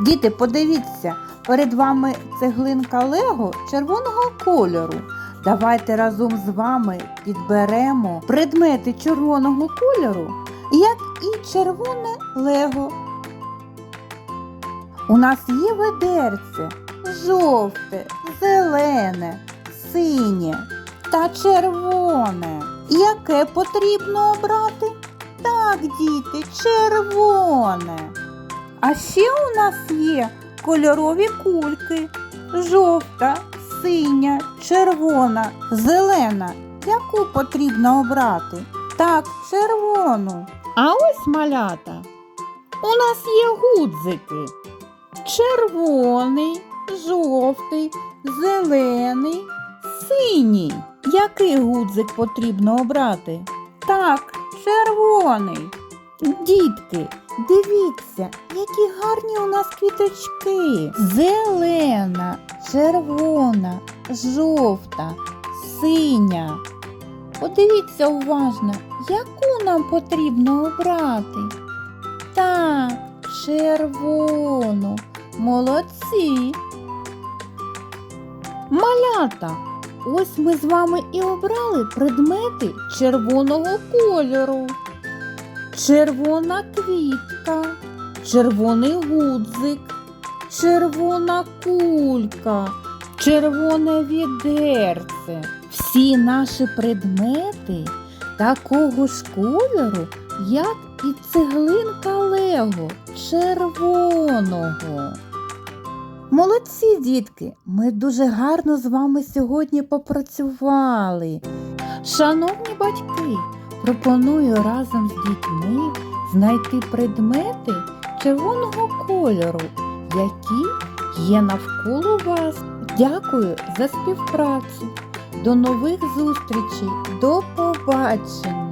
Діти, подивіться, перед вами цеглинка Лего червоного кольору. Давайте разом з вами підберемо предмети червоного кольору, як і червоне Лего. У нас є ведерце жовте, зелене, синє та червоне. Яке потрібно обрати? Так, діти, червоне. А ще у нас є кольорові кульки. Жовта, синя, червона, зелена. Яку потрібно обрати? Так, червону. А ось малята. У нас є гудзики. Червоний, жовтий, зелений, синій. Який гудзик потрібно обрати? Так, червоний. Дітки, дивіться, які гарні у нас квіточки. Зелена, червона, жовта, синя. Подивіться уважно, яку нам потрібно обрати. Так, червону. Молодці. Малята. Ось ми з вами і обрали предмети червоного кольору. Червона квітка, червоний гудзик, червона кулька, червоне відерце. Всі наші предмети такого ж кольору, як і цеглинка Лего червоного. Молодці, дітки! Ми дуже гарно з вами сьогодні попрацювали. Шановні батьки, пропоную разом з дітьми знайти предмети червоного кольору, які є навколо вас. Дякую за співпрацю. До нових зустрічей. До побачення!